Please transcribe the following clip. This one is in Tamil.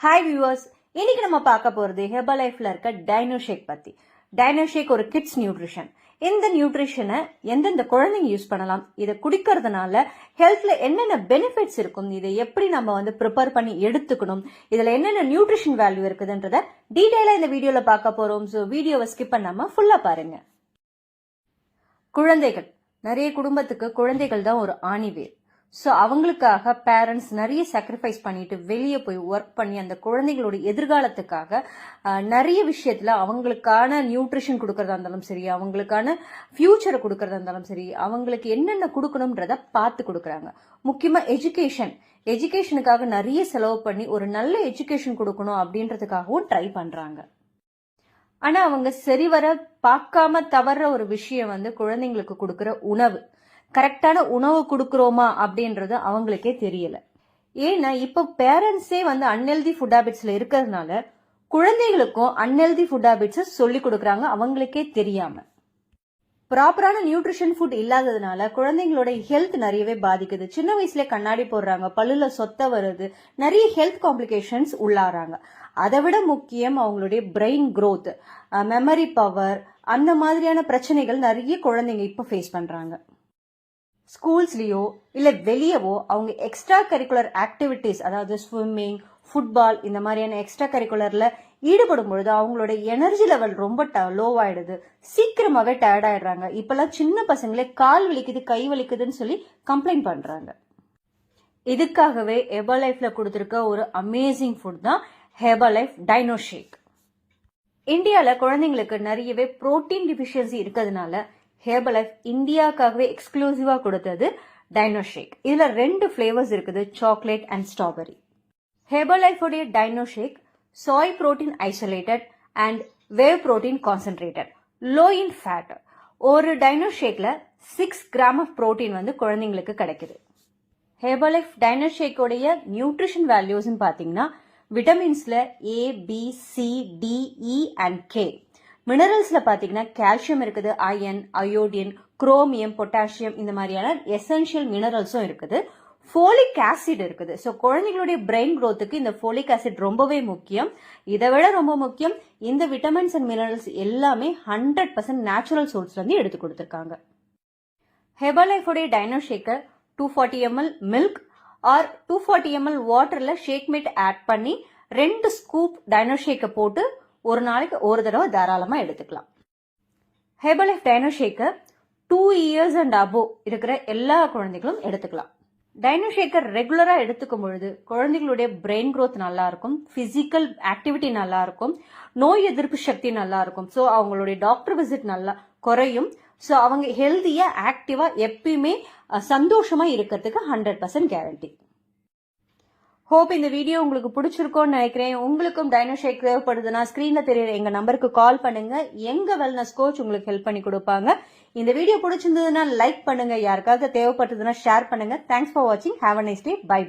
ஹாய் வியூவர்ஸ் இன்னைக்கு நம்ம பார்க்க போறது ஹெபா லைஃப்ல இருக்க டைனோ ஷேக் பத்தி. டைனோ ஷேக் ஒரு கிட்ஸ் நியூட்ரிஷன் இந்த நியூட்ரிஷனை எந்தெந்த குழந்தைங்க யூஸ் பண்ணலாம் இதை குடிக்கிறதுனால ஹெல்த்ல என்னென்ன பெனிஃபிட்ஸ் இருக்கும் இதை எப்படி நம்ம வந்து ப்ரிப்பேர் பண்ணி எடுத்துக்கணும் இதுல என்னென்ன நியூட்ரிஷன் வேல்யூ இருக்குதுன்றத டீடைலா இந்த வீடியோல பார்க்க போறோம். ஸோ வீடியோவை ஸ்கிப் பண்ணாம ஃபுல்லா பாருங்க. குழந்தைகள். நிறைய குடும்பத்துக்கு குழந்தைகள் தான் ஒரு ஆணிவேர். ஸோ அவங்களுக்காக பேரண்ட்ஸ் நிறைய சாக்ரிஃபைஸ் பண்ணிட்டு வெளியே போய் ஒர்க் பண்ணி அந்த குழந்தைகளோட எதிர்காலத்துக்காக நிறைய விஷயத்துல அவங்களுக்கான நியூட்ரிஷன் கொடுக்கறதா இருந்தாலும் சரி அவங்களுக்கான ஃபியூச்சரை கொடுக்கறதா இருந்தாலும் சரி அவங்களுக்கு என்னென்ன கொடுக்கணுன்றத பார்த்து கொடுக்குறாங்க. முக்கியமாக எஜுகேஷன் எஜுகேஷனுக்காக நிறைய செலவு பண்ணி ஒரு நல்ல எஜுகேஷன் கொடுக்கணும் அப்படின்றதுக்காகவும் ட்ரை பண்ணுறாங்க ஆனால் அவங்க சரிவர பார்க்காம தவற ஒரு விஷயம் வந்து குழந்தைங்களுக்கு கொடுக்குற உணவு. கரெக்டான உணவு கொடுக்குறோமா அப்படின்றது அவங்களுக்கே தெரியல. ஏன்னா இப்போ பேரண்ட்ஸே வந்து அன்ஹெல்தி ஃபுட் ஹேபிட்ஸ்ல இருக்கிறதுனால குழந்தைகளுக்கும் அன்ஹெல்தி ஃபுட் ஹேபிட்ஸை சொல்லி கொடுக்குறாங்க அவங்களுக்கே தெரியாம. ப்ராப்பரான நியூட்ரிஷன் ஃபுட் இல்லாததுனால குழந்தைங்களோட ஹெல்த் நிறையவே பாதிக்குது. சின்ன வயசுல கண்ணாடி போடுறாங்க பல்லுல சொத்த வருது நிறைய ஹெல்த் காம்ப்ளிகேஷன்ஸ் உள்ளாறாங்க. அதை விட முக்கியம் அவங்களுடைய பிரெயின் க்ரோத் மெமரி பவர் அந்த மாதிரியான பிரச்சனைகள் நிறைய குழந்தைங்க இப்போ ஃபேஸ் பண்றாங்க. ஸ்கூல்ஸ்லேயோ இல்லை வெளியவோ அவங்க எக்ஸ்ட்ரா கரிக்குலர் ஆக்டிவிட்டீஸ் அதாவது ஸ்விம்மிங் ஃபுட்பால் இந்த மாதிரியான எக்ஸ்ட்ரா கரிக்குலரில் ஈடுபடும் பொழுது அவங்களோட எனர்ஜி லெவல் ரொம்ப லோ ஆயிடுது. சீக்கிரமாகவே டயர்ட் ஆயிடுறாங்க. இப்போல்லாம் சின்ன பசங்களே கால் வலிக்குது கை வலிக்குதுன்னு சொல்லி கம்ப்ளைண்ட் பண்ணுறாங்க இதுக்காகவே ஹெபா லைஃப்பில் கொடுத்துருக்க ஒரு அமேசிங் ஃபுட் தான் ஹெபா லைஃப் டைனோ ஷேக் இந்தியாவில் குழந்தைங்களுக்கு நிறையவே புரோட்டீன் டிஃபிஷியன்சி இருக்கிறதுனால ஹேர்பல் லைஃப் இந்தியாவுக்காகவே எக்ஸ்க்ளூசிவாக கொடுத்தது டைனோ ஷேக் இதில் ரெண்டு ஃப்ளேவர்ஸ் இருக்குது chocolate and strawberry Herbalife dino shake soy protein isolated and whey protein concentrated low in fat ஒரு டைனோ ஷேக்கில் சிக்ஸ் கிராம் ஆஃப் புரோட்டீன் வந்து குழந்தைங்களுக்கு கிடைக்குது. ஹெர்பலைஃப் டைனோ ஷேக்கோடைய நியூட்ரிஷன் வேல்யூஸ்னு பார்த்தீங்கன்னா விட்டமின்ஸில் A B C D E and K மினரல்ஸில் பார்த்தீங்கன்னா கால்சியம் இருக்குது அயன் அயோடின் குரோமியம் பொட்டாசியம் இந்த மாதிரியான எசென்ஷியல் மினரல்ஸும் இருக்குது. ஃபோலிக் ஆசிட் இருக்குது. ஸோ குழந்தைங்களுடைய பிரெயின் க்ரோத்துக்கு இந்த ஃபோலிக் ஆசிட் ரொம்பவே முக்கியம். இதை விட ரொம்ப முக்கியம் இந்த விட்டமின்ஸ் அண்ட் மினரல்ஸ் எல்லாமே ஹண்ட்ரட் பர்சன்ட் நேச்சுரல் சோர்ஸ்லேருந்து எடுத்து கொடுத்துருக்காங்க. ஹெபலைஃபுடைய dino shaker two forty ml milk or two forty ml வாட்டரில் ஷேக் மீட் ஆட் பண்ணி ரெண்டு ஸ்கூப் டைனோ ஷேக்கை போட்டு ஒரு நாளைக்கு ஒரு தடவை தாராளமாக எடுத்துக்கலாம். Herbalife dino shaker two years and above இருக்கிற எல்லா குழந்தைகளும் எடுத்துக்கலாம். டைனோ ஷேக்கர் ரெகுலராக எடுத்துக்கும் பொழுது குழந்தைகளுடைய பிரெயின் க்ரோத் நல்லா இருக்கும் ஃபிசிக்கல் ஆக்டிவிட்டி நல்லா இருக்கும் நோய் எதிர்ப்பு சக்தி நல்லா இருக்கும். ஸோ அவங்களுடைய டாக்டர் விசிட் நல்லா குறையும். ஸோ அவங்க ஹெல்த்தியாக ஆக்டிவாக எப்பயுமே சந்தோஷமாக இருக்கிறதுக்கு ஹண்ட்ரட் பர்சன்ட் கேரண்டி ஹோப் இந்த வீடியோ உங்களுக்கு பிடிச்சிருக்கும்னு நினைக்கிறேன். உங்களுக்கும் டைனோஷேக் தேவைப்படுதுன்னா ஸ்க்ரீனில் தெரியுற எங்கள் நம்பருக்கு கால் பண்ணுங்க. எங்கள் வெல்னஸ் கோச் உங்களுக்கு ஹெல்ப் பண்ணி கொடுப்பாங்க. இந்த வீடியோ பிடிச்சிருந்ததுன்னா லைக் பண்ணுங்க. யாருக்காவது தேவைப்பட்டதுன்னா ஷேர் பண்ணுங்க. தேங்க்ஸ் ஃபார் வாட்சிங் have a nice day bye bye